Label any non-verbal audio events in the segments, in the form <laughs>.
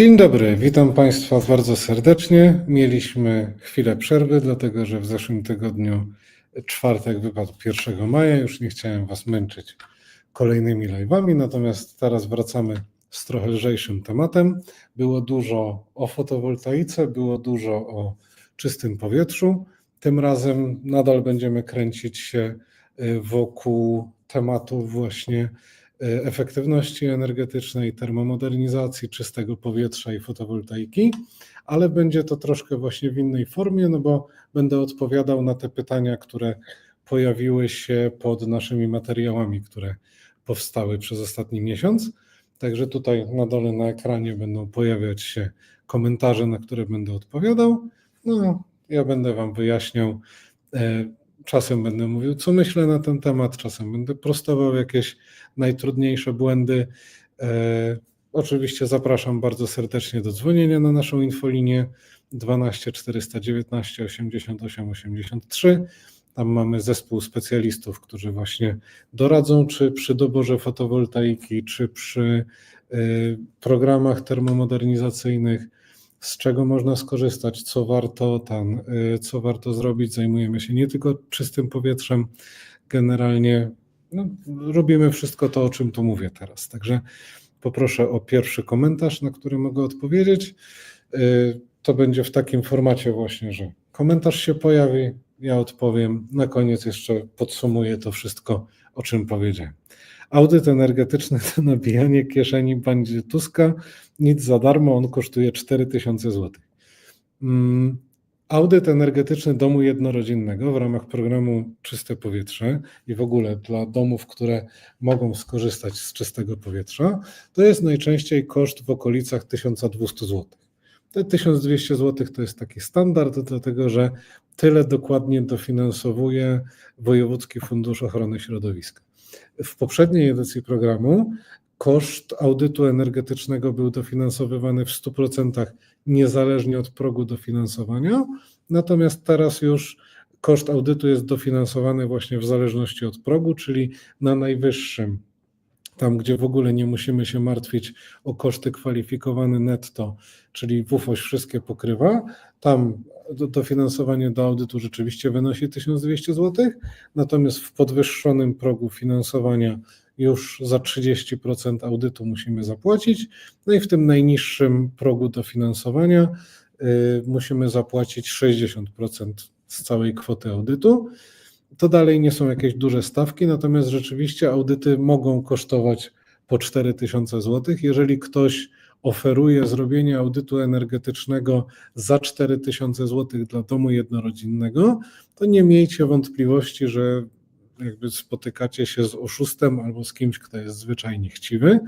Dzień dobry, witam Państwa bardzo serdecznie. Mieliśmy chwilę przerwy, dlatego że w zeszłym tygodniu czwartek wypadł 1 maja. Już nie chciałem Was męczyć kolejnymi live'ami, natomiast teraz wracamy z trochę lżejszym tematem. Było dużo o fotowoltaice, było dużo o czystym powietrzu. Tym razem nadal będziemy kręcić się y, wokół tematów właśnie efektywności energetycznej, termomodernizacji, czystego powietrza i fotowoltaiki, ale będzie to troszkę właśnie w innej formie, no bo będę odpowiadał na te pytania, które pojawiły się pod naszymi materiałami, które powstały przez ostatni miesiąc. Także tutaj na dole na ekranie będą pojawiać się komentarze, na które będę odpowiadał. No, ja będę Wam wyjaśniał. E, Czasem będę mówił, co myślę na ten temat, czasem będę prostował jakieś najtrudniejsze błędy. E, Oczywiście zapraszam bardzo serdecznie do dzwonienia na naszą infolinię 12 419 88 83. Tam mamy zespół specjalistów, którzy właśnie doradzą, czy przy doborze fotowoltaiki, czy przy y, programach termomodernizacyjnych, z czego można skorzystać, co warto tam, y, co warto zrobić. Zajmujemy się nie tylko czystym powietrzem, generalnie no, robimy wszystko to, o czym tu mówię teraz. Także poproszę o pierwszy komentarz, na który mogę odpowiedzieć. Y, To będzie w takim formacie właśnie, że komentarz się pojawi, ja odpowiem. Na koniec jeszcze podsumuję to wszystko, o czym powiedziałem. Audyt energetyczny to nabijanie kieszeni bandzie Tuska. Nic za darmo, on kosztuje 4000 zł. Mm, Audyt energetyczny domu jednorodzinnego w ramach programu Czyste Powietrze i w ogóle dla domów, które mogą skorzystać z czystego powietrza, to jest najczęściej koszt w okolicach 1200 zł. Te 1200 zł to jest taki standard, dlatego że tyle dokładnie dofinansowuje Wojewódzki Fundusz Ochrony Środowiska. W poprzedniej edycji programu koszt audytu energetycznego był dofinansowywany w 100% niezależnie od progu dofinansowania, natomiast teraz już koszt audytu jest dofinansowany właśnie w zależności od progu, czyli na najwyższym, tam gdzie w ogóle nie musimy się martwić o koszty kwalifikowane netto, czyli WFOŚ wszystkie pokrywa, tam do- dofinansowanie do audytu rzeczywiście wynosi 1200 zł, natomiast w podwyższonym progu finansowania już za 30% audytu musimy zapłacić, no i w tym najniższym progu dofinansowania y, musimy zapłacić 60% z całej kwoty audytu. To dalej nie są jakieś duże stawki, natomiast rzeczywiście audyty mogą kosztować po 4000 zł. Jeżeli ktoś oferuje zrobienie audytu energetycznego za 4000 zł dla domu jednorodzinnego, to nie miejcie wątpliwości, że jakby spotykacie się z oszustem albo z kimś, kto jest zwyczajnie chciwy.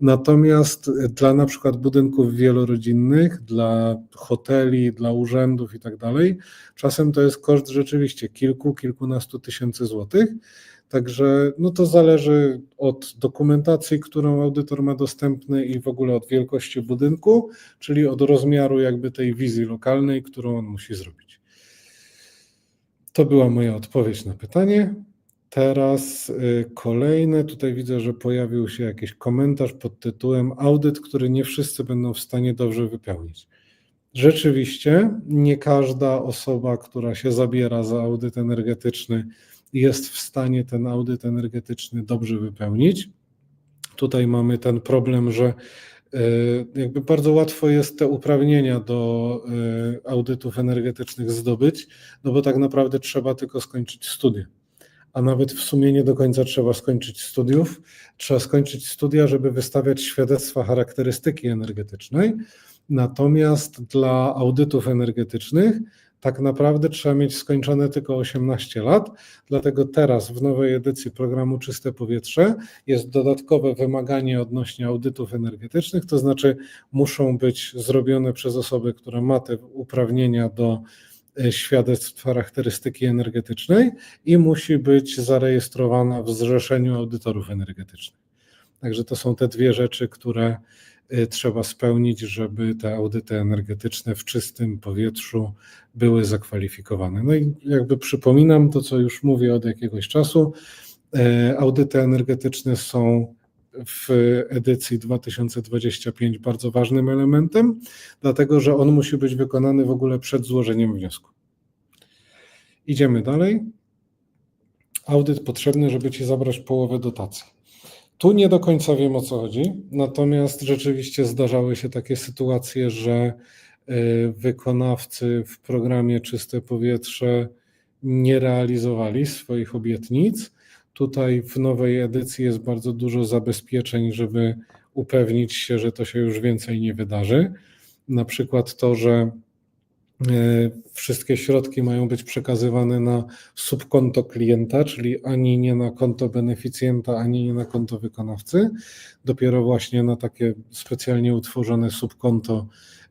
Natomiast dla na przykład budynków wielorodzinnych, dla hoteli, dla urzędów i tak dalej, czasem to jest koszt rzeczywiście kilku, kilkunastu tysięcy złotych. Także no to zależy od dokumentacji, którą audytor ma dostępny i w ogóle od wielkości budynku, czyli od rozmiaru jakby tej wizji lokalnej, którą on musi zrobić. To była moja odpowiedź na pytanie. Teraz y, kolejne. Tutaj widzę, że pojawił się jakiś komentarz pod tytułem Audyt, który nie wszyscy będą w stanie dobrze wypełnić. Rzeczywiście, nie każda osoba, która się zabiera za audyt energetyczny, jest w stanie ten audyt energetyczny dobrze wypełnić. Tutaj mamy ten problem, że y, jakby bardzo łatwo jest te uprawnienia do y, audytów energetycznych zdobyć, no bo tak naprawdę trzeba tylko skończyć studia. A nawet w sumie nie do końca trzeba skończyć studiów. Trzeba skończyć studia, żeby wystawiać świadectwa charakterystyki energetycznej. Natomiast dla audytów energetycznych tak naprawdę trzeba mieć skończone tylko 18 lat. Dlatego teraz w nowej edycji programu Czyste Powietrze jest dodatkowe wymaganie odnośnie audytów energetycznych, to znaczy muszą być zrobione przez osobę, która ma te uprawnienia do świadectw charakterystyki energetycznej i musi być zarejestrowana w Zrzeszeniu Audytorów Energetycznych. Także to są te dwie rzeczy, które y, trzeba spełnić, żeby te audyty energetyczne w czystym powietrzu były zakwalifikowane. No i jakby przypominam to, co już mówię od jakiegoś czasu, e, audyty energetyczne są w edycji 2025 bardzo ważnym elementem, dlatego że on musi być wykonany w ogóle przed złożeniem wniosku. Idziemy dalej. Audyt potrzebny, żeby ci zabrać połowę dotacji. Tu nie do końca wiem o co chodzi, natomiast rzeczywiście zdarzały się takie sytuacje, że y, wykonawcy w programie Czyste Powietrze nie realizowali swoich obietnic. Tutaj w nowej edycji jest bardzo dużo zabezpieczeń, żeby upewnić się, że to się już więcej nie wydarzy. Na przykład to, że E, wszystkie środki mają być przekazywane na subkonto klienta, czyli ani nie na konto beneficjenta, ani nie na konto wykonawcy, dopiero właśnie na takie specjalnie utworzone subkonto,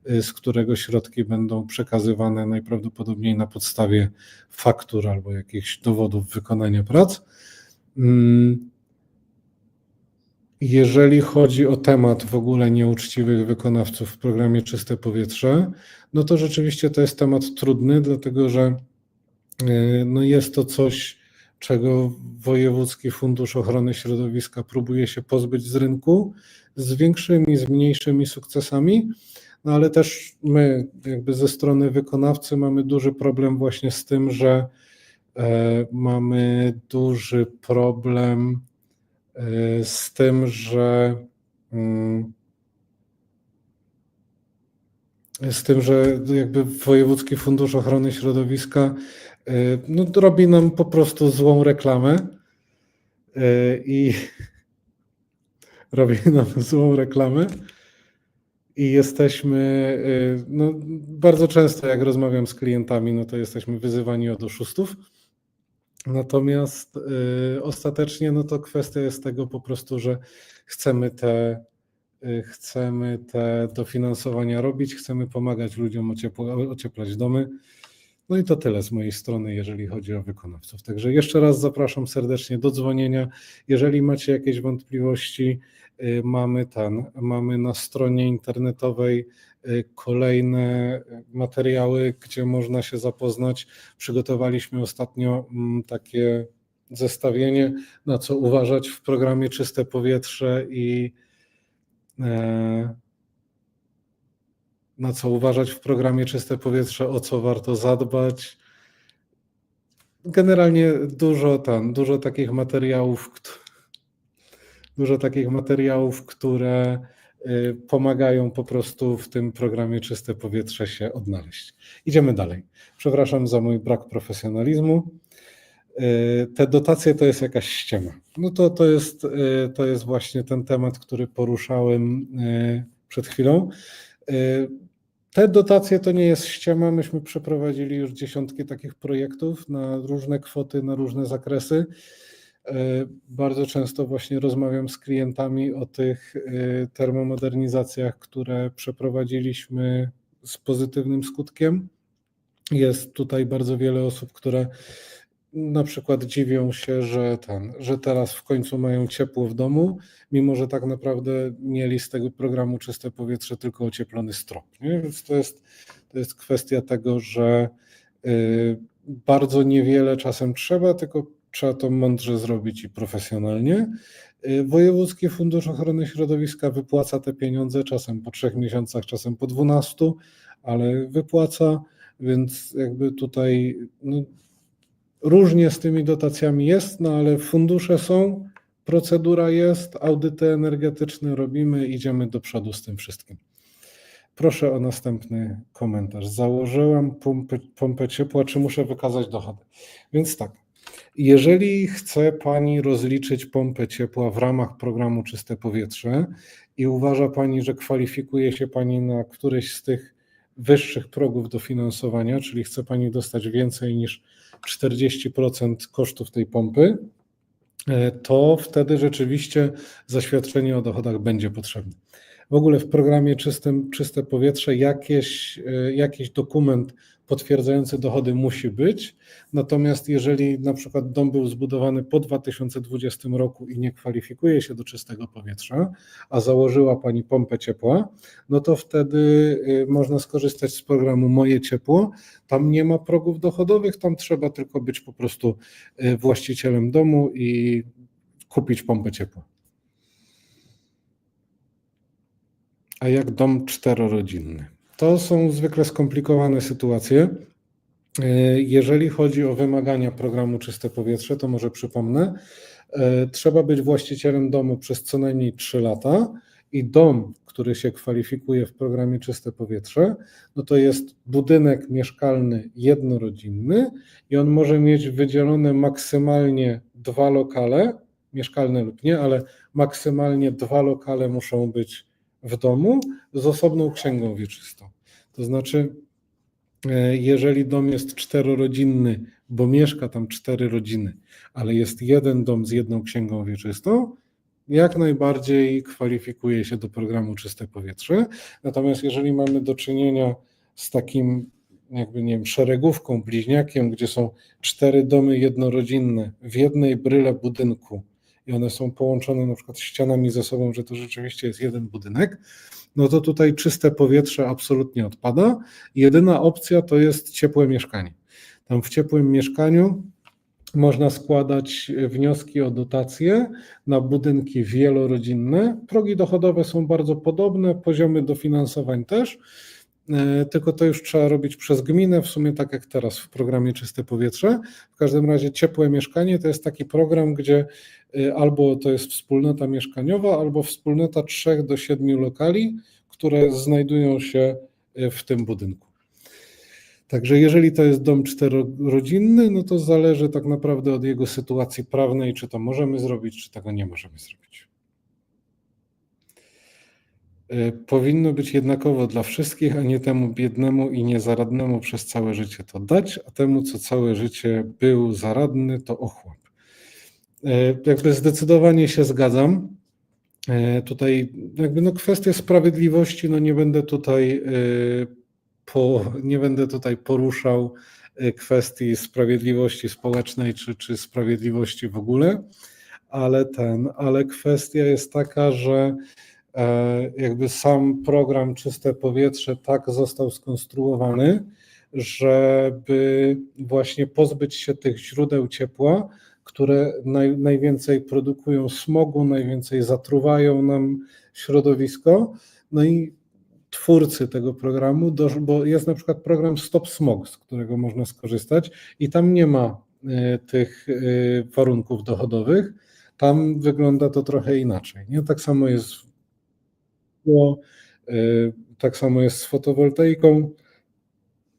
e, z którego środki będą przekazywane najprawdopodobniej na podstawie faktur albo jakichś dowodów wykonania prac. Mm, jeżeli chodzi o temat w ogóle nieuczciwych wykonawców w programie Czyste Powietrze, no to rzeczywiście to jest temat trudny, dlatego że e, no jest to coś, czego Wojewódzki Fundusz Ochrony Środowiska próbuje się pozbyć z rynku z większymi, z mniejszymi sukcesami, no ale też my, jakby ze strony wykonawcy, mamy duży problem właśnie z tym, że mamy duży problem e, z tym, że mm, z tym, że jakby Wojewódzki Fundusz Ochrony Środowiska y, no, robi nam po prostu złą reklamę i <laughs> robi nam złą reklamę i jesteśmy, no, bardzo często jak rozmawiam z klientami, no to jesteśmy wyzywani od oszustów. Natomiast y, ostatecznie no to kwestia jest tego po prostu, że chcemy te Y, chcemy te dofinansowania robić, chcemy pomagać ludziom ocieplać domy. No i to tyle z mojej strony, jeżeli chodzi o wykonawców. Także jeszcze raz zapraszam serdecznie do dzwonienia. Jeżeli macie jakieś wątpliwości, y, mamy ten, mamy na stronie internetowej kolejne materiały, gdzie można się zapoznać. Przygotowaliśmy ostatnio mm, takie zestawienie, na co uważać w programie Czyste Powietrze i E, na co uważać w programie Czyste Powietrze, o co warto zadbać. Generalnie dużo tam, dużo takich materiałów, dużo takich materiałów, które y, pomagają po prostu w tym programie Czyste Powietrze się odnaleźć. Idziemy dalej. Przepraszam za mój brak profesjonalizmu. Y, te dotacje to jest jakaś ściema. No to, to, jest, y, to jest właśnie ten temat, który poruszałem y, przed chwilą. Te dotacje to nie jest ściema. Myśmy przeprowadzili już dziesiątki takich projektów na różne kwoty, na różne zakresy. Bardzo często właśnie rozmawiam z klientami o tych termomodernizacjach, które przeprowadziliśmy z pozytywnym skutkiem. Jest tutaj bardzo wiele osób, które na przykład dziwią się, że, ten, że teraz w końcu mają ciepło w domu, mimo że tak naprawdę mieli z tego programu czyste powietrze tylko ocieplony strop. Nie? Więc to jest, to jest kwestia tego, że y, bardzo niewiele czasem trzeba, tylko trzeba to mądrze zrobić i profesjonalnie. Y, Wojewódzki Fundusz Ochrony Środowiska wypłaca te pieniądze czasem po trzech miesiącach, czasem po dwunastu, ale wypłaca, więc jakby tutaj no, Różnie z tymi dotacjami jest, no ale fundusze są, procedura jest, audyty energetyczne robimy, idziemy do przodu z tym wszystkim. Proszę o następny komentarz. Założyłam pompę, pompę ciepła, czy muszę wykazać dochody? Więc tak, jeżeli chce Pani rozliczyć pompę ciepła w ramach programu Czyste Powietrze i uważa Pani, że kwalifikuje się Pani na któryś z tych wyższych progów dofinansowania, czyli chce Pani dostać więcej niż 40% kosztów tej pompy, e, to wtedy rzeczywiście zaświadczenie o dochodach będzie potrzebne. W ogóle w programie Czystym, Czyste Powietrze jakieś, e, jakiś dokument potwierdzający dochody musi być. Natomiast jeżeli na przykład dom był zbudowany po 2020 roku i nie kwalifikuje się do czystego powietrza, a założyła Pani pompę ciepła, no to wtedy y, można skorzystać z programu Moje Ciepło. Tam nie ma progów dochodowych, tam trzeba tylko być po prostu y, właścicielem domu i kupić pompę ciepła. A jak dom czterorodzinny. To są zwykle skomplikowane sytuacje. E, Jeżeli chodzi o wymagania programu Czyste Powietrze, to może przypomnę, e, trzeba być właścicielem domu przez co najmniej 3 lata i dom, który się kwalifikuje w programie Czyste Powietrze, no to jest budynek mieszkalny jednorodzinny i on może mieć wydzielone maksymalnie dwa lokale, mieszkalne lub nie, ale maksymalnie dwa lokale muszą być w domu z osobną księgą wieczystą. To znaczy, e, jeżeli dom jest czterorodzinny, bo mieszka tam cztery rodziny, ale jest jeden dom z jedną księgą wieczystą, jak najbardziej kwalifikuje się do programu Czyste Powietrze. Natomiast jeżeli mamy do czynienia z takim, jakby nie wiem, szeregówką, bliźniakiem, gdzie są cztery domy jednorodzinne w jednej bryle budynku i one są połączone na przykład ścianami ze sobą, że to rzeczywiście jest jeden budynek, no to tutaj czyste powietrze absolutnie odpada. Jedyna opcja to jest ciepłe mieszkanie. Tam w ciepłym mieszkaniu można składać wnioski o dotacje na budynki wielorodzinne. Progi dochodowe są bardzo podobne, poziomy dofinansowań też, tylko to już trzeba robić przez gminę, w sumie tak jak teraz w programie Czyste Powietrze. W każdym razie ciepłe mieszkanie to jest taki program, gdzie e, albo to jest wspólnota mieszkaniowa, albo wspólnota trzech do siedmiu lokali, które znajdują się e, w tym budynku. Także jeżeli to jest dom czterorodzinny, no to zależy tak naprawdę od jego sytuacji prawnej, czy to możemy zrobić, czy tego nie możemy zrobić. E, Powinno być jednakowo dla wszystkich, a nie temu biednemu i niezaradnemu przez całe życie to dać, a temu, co całe życie był zaradny, to ochłap. E, Jakby zdecydowanie się zgadzam. E, Tutaj jakby no kwestie sprawiedliwości, no nie będę tutaj po, nie będę tutaj poruszał kwestii sprawiedliwości społecznej czy, czy sprawiedliwości w ogóle, ale ten, ale kwestia jest taka, że jakby sam program Czyste Powietrze tak został skonstruowany, żeby właśnie pozbyć się tych źródeł ciepła, które naj, najwięcej produkują smogu, najwięcej zatruwają nam środowisko. No i twórcy tego programu, dosz- bo jest na przykład program Stop Smog, z którego można skorzystać i tam nie ma e, tych e, warunków dochodowych. Tam wygląda to trochę inaczej. Nie? Tak samo jest było, e, tak samo jest z fotowoltaiką.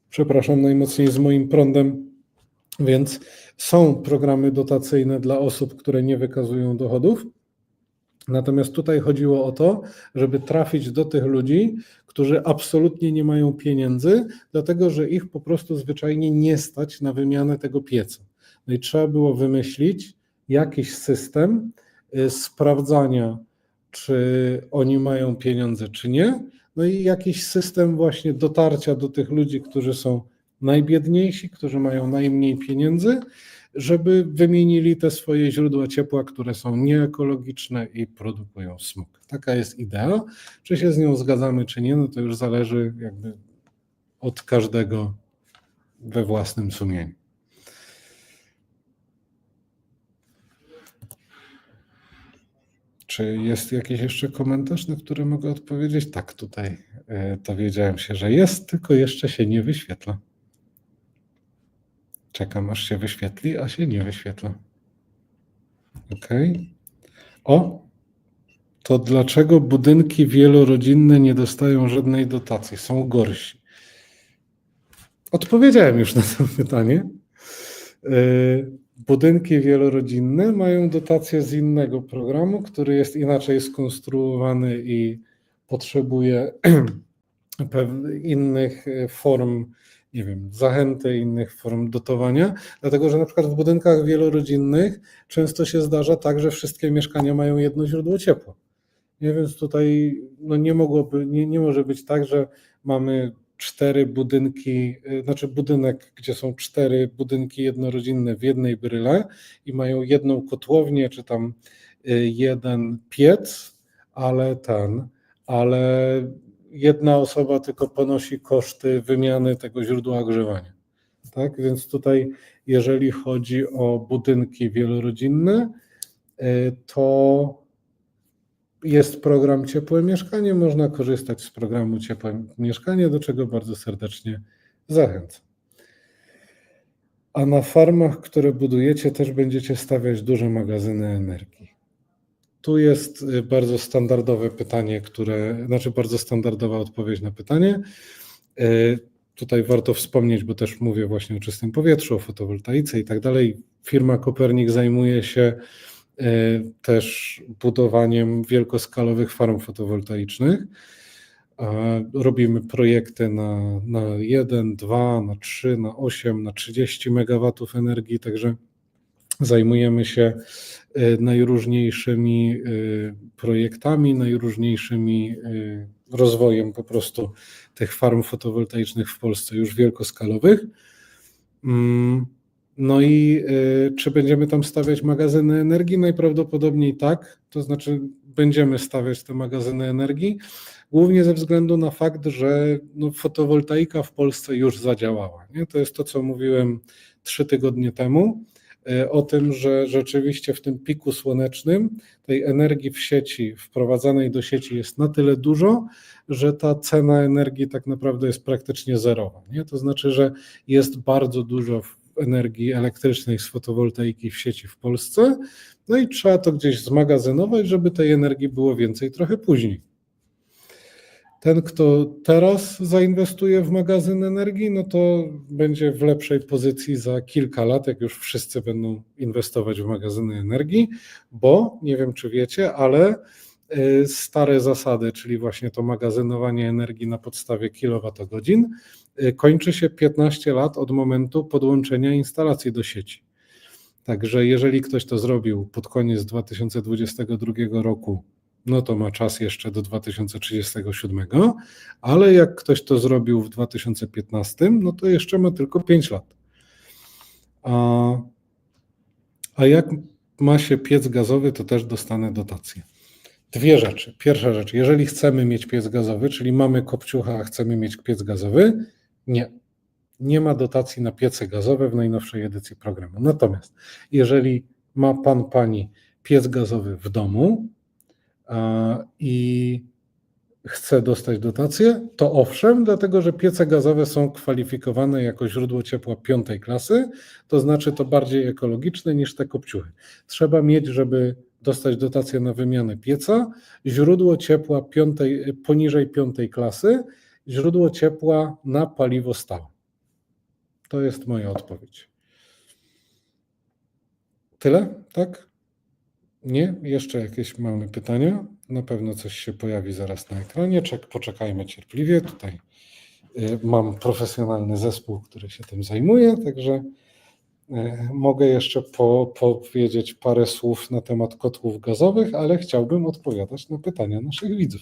Przepraszam najmocniej z moim prądem. Więc są programy dotacyjne dla osób, które nie wykazują dochodów. Natomiast tutaj chodziło o to, żeby trafić do tych ludzi, którzy absolutnie nie mają pieniędzy, dlatego że ich po prostu zwyczajnie nie stać na wymianę tego pieca. No i trzeba było wymyślić jakiś system y, sprawdzania, czy oni mają pieniądze, czy nie. No i jakiś system właśnie dotarcia do tych ludzi, którzy są najbiedniejsi, którzy mają najmniej pieniędzy, żeby wymienili te swoje źródła ciepła, które są nieekologiczne i produkują smog. Taka jest idea. Czy się z nią zgadzamy, czy nie, no to już zależy jakby od każdego we własnym sumieniu. Czy jest jakiś jeszcze komentarz, na który mogę odpowiedzieć? Tak, tutaj e, dowiedziałem się, że jest, tylko jeszcze się nie wyświetla. Czekam aż się wyświetli, a się nie wyświetla. OK. O! To dlaczego budynki wielorodzinne nie dostają żadnej dotacji? Są gorsi. Odpowiedziałem już na to <laughs> pytanie. Yy, Budynki wielorodzinne mają dotacje z innego programu, który jest inaczej skonstruowany i potrzebuje <clears throat> innych e, form, nie wiem, zachęty, innych form dotowania, dlatego że na przykład w budynkach wielorodzinnych często się zdarza tak, że wszystkie mieszkania mają jedno źródło ciepła. Nie, więc tutaj no nie mogłoby, nie, nie może być tak, że mamy cztery budynki, y, znaczy budynek, gdzie są cztery budynki jednorodzinne w jednej bryle i mają jedną kotłownię, czy tam y, jeden piec, ale ten, ale jedna osoba tylko ponosi koszty wymiany tego źródła ogrzewania. Tak, więc tutaj, jeżeli chodzi o budynki wielorodzinne, y, to jest program Ciepłe Mieszkanie, można korzystać z programu Ciepłe Mieszkanie, do czego bardzo serdecznie zachęcam. A na farmach, które budujecie, też będziecie stawiać duże magazyny energii. Tu jest y, bardzo standardowe pytanie, które, znaczy bardzo standardowa odpowiedź na pytanie. Y, Tutaj warto wspomnieć, bo też mówię właśnie o czystym powietrzu, o fotowoltaice i tak dalej. Firma Kopernik zajmuje się też budowaniem wielkoskalowych farm fotowoltaicznych. Robimy projekty na, na 1, 2, na 3, na 8, na 30 MW energii, także zajmujemy się y, najróżniejszymi y, projektami, najróżniejszymi y, rozwojem po prostu tych farm fotowoltaicznych w Polsce już wielkoskalowych. No i czy będziemy tam stawiać magazyny energii? Najprawdopodobniej tak, to znaczy będziemy stawiać te magazyny energii, głównie ze względu na fakt, że no, fotowoltaika w Polsce już zadziałała. Nie? To jest to, co mówiłem trzy tygodnie temu e, o tym, że rzeczywiście w tym piku słonecznym tej energii w sieci, wprowadzanej do sieci jest na tyle dużo, że ta cena energii tak naprawdę jest praktycznie zerowa. Nie? To znaczy, że jest bardzo dużo energii elektrycznej z fotowoltaiki w sieci w Polsce, no i trzeba to gdzieś zmagazynować, żeby tej energii było więcej trochę później. Ten, kto teraz zainwestuje w magazyn energii, no to będzie w lepszej pozycji za kilka lat, jak już wszyscy będą inwestować w magazyny energii, bo nie wiem, czy wiecie, ale stare zasady, czyli właśnie to magazynowanie energii na podstawie kilowatogodzin, y, kończy się 15 lat od momentu podłączenia instalacji do sieci. Także jeżeli ktoś to zrobił pod koniec 2022 roku, no to ma czas jeszcze do 2037, ale jak ktoś to zrobił w 2015, no to jeszcze ma tylko 5 lat. A, a jak ma się piec gazowy, to też dostanę dotację. Dwie rzeczy. Pierwsza rzecz, jeżeli chcemy mieć piec gazowy, czyli mamy kopciucha, a chcemy mieć piec gazowy, nie. Nie ma dotacji na piece gazowe w najnowszej edycji programu. Natomiast jeżeli ma pan, pani piec gazowy w domu, i chce dostać dotację, to owszem, dlatego że piece gazowe są kwalifikowane jako źródło ciepła piątej klasy, to znaczy to bardziej ekologiczne niż te kopciuchy. Trzeba mieć, żeby dostać dotację na wymianę pieca, źródło ciepła piątej, poniżej piątej klasy, źródło ciepła na paliwo stałe. To jest moja odpowiedź. Tyle, tak? Nie? Jeszcze jakieś mamy pytania? Na pewno coś się pojawi zaraz na ekranie. Czek, poczekajmy cierpliwie. Tutaj y, mam profesjonalny zespół, który się tym zajmuje, także mogę jeszcze po, powiedzieć parę słów na temat kotłów gazowych, ale chciałbym odpowiadać na pytania naszych widzów.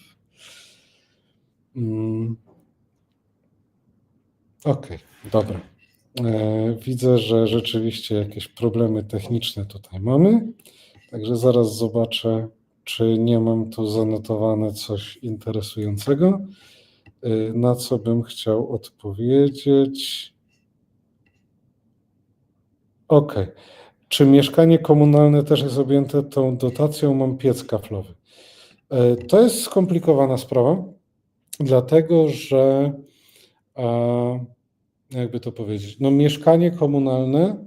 Mm. Okej, okay, dobra. E, widzę, że rzeczywiście jakieś problemy techniczne tutaj mamy. Także zaraz zobaczę, czy nie mam tu zanotowane coś interesującego, y, na co bym chciał odpowiedzieć. OK. Czy mieszkanie komunalne też jest objęte tą dotacją? Mam piec kaflowy. Y, to jest skomplikowana sprawa, dlatego że, jakby to powiedzieć, no mieszkanie komunalne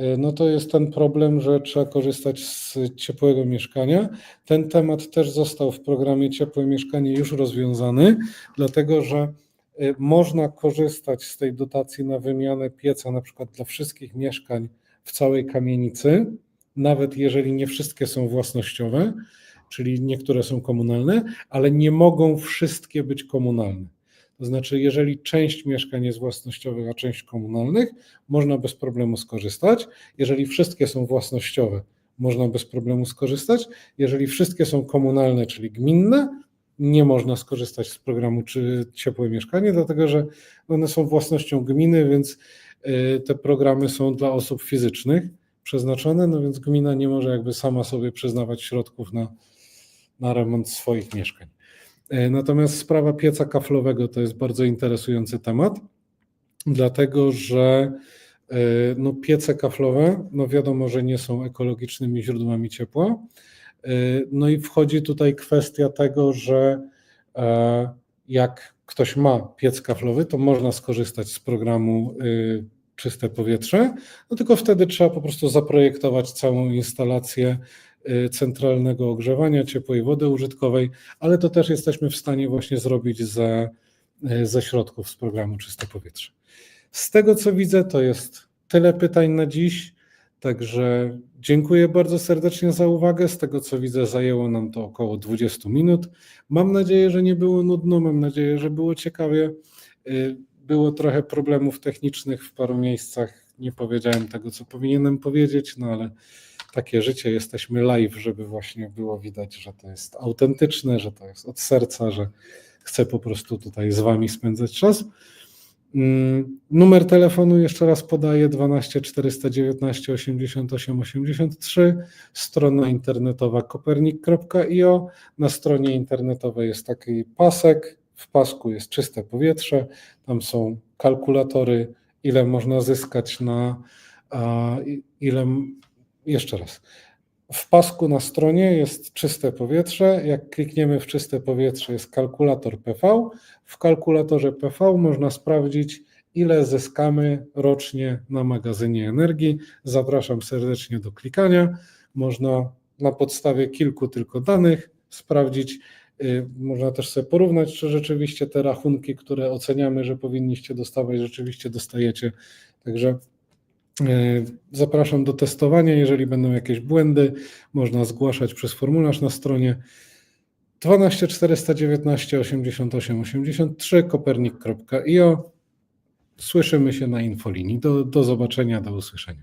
E, no to jest ten problem, że trzeba korzystać z ciepłego mieszkania. Ten temat też został w programie Ciepłe Mieszkanie już rozwiązany, dlatego że e, można korzystać z tej dotacji na wymianę pieca, na przykład dla wszystkich mieszkań w całej kamienicy, nawet jeżeli nie wszystkie są własnościowe, czyli niektóre są komunalne, ale nie mogą wszystkie być komunalne. To znaczy, jeżeli część mieszkań jest własnościowych, a część komunalnych, można bez problemu skorzystać. Jeżeli wszystkie są własnościowe, można bez problemu skorzystać. Jeżeli wszystkie są komunalne, czyli gminne, nie można skorzystać z programu czy ciepłe mieszkanie, dlatego że one są własnością gminy, więc te programy są dla osób fizycznych przeznaczone, no więc gmina nie może jakby sama sobie przyznawać środków na, na remont swoich mieszkań. E, natomiast sprawa pieca kaflowego to jest bardzo interesujący temat, dlatego że e, no piece kaflowe, no wiadomo, że nie są ekologicznymi źródłami ciepła. Y, No i wchodzi tutaj kwestia tego, że e, jak ktoś ma piec kaflowy, to można skorzystać z programu y, Czyste Powietrze, no tylko wtedy trzeba po prostu zaprojektować całą instalację y, centralnego ogrzewania ciepłej wody użytkowej, ale to też jesteśmy w stanie właśnie zrobić ze, y, ze środków z programu Czyste Powietrze. Z tego co widzę, to jest tyle pytań na dziś. Także dziękuję bardzo serdecznie za uwagę. Z tego co widzę, zajęło nam to około 20 minut. Mam nadzieję, że nie było nudno, mam nadzieję, że było ciekawie. Y, Było trochę problemów technicznych w paru miejscach. Nie powiedziałem tego, co powinienem powiedzieć, no ale takie życie, jesteśmy live, żeby właśnie było widać, że to jest autentyczne, że to jest od serca, że chcę po prostu tutaj z Wami spędzać czas. Mm, Numer telefonu jeszcze raz podaję 12 419 88 83, strona internetowa kopernik.io. Na stronie internetowej jest taki pasek, w pasku jest czyste powietrze, tam są kalkulatory, ile można zyskać na ile jeszcze raz. W pasku na stronie jest czyste powietrze. Jak klikniemy w czyste powietrze, jest kalkulator PV. W kalkulatorze PV można sprawdzić, ile zyskamy rocznie na magazynie energii. Zapraszam serdecznie do klikania. Można na podstawie kilku tylko danych sprawdzić. y, Można też sobie porównać, czy rzeczywiście te rachunki, które oceniamy, że powinniście dostawać, rzeczywiście dostajecie. Także Zapraszam do testowania. Jeżeli będą jakieś błędy, można zgłaszać przez formularz na stronie 12 419 88 83 kopernik.io. Słyszymy się na infolinii. Do, do zobaczenia, do usłyszenia.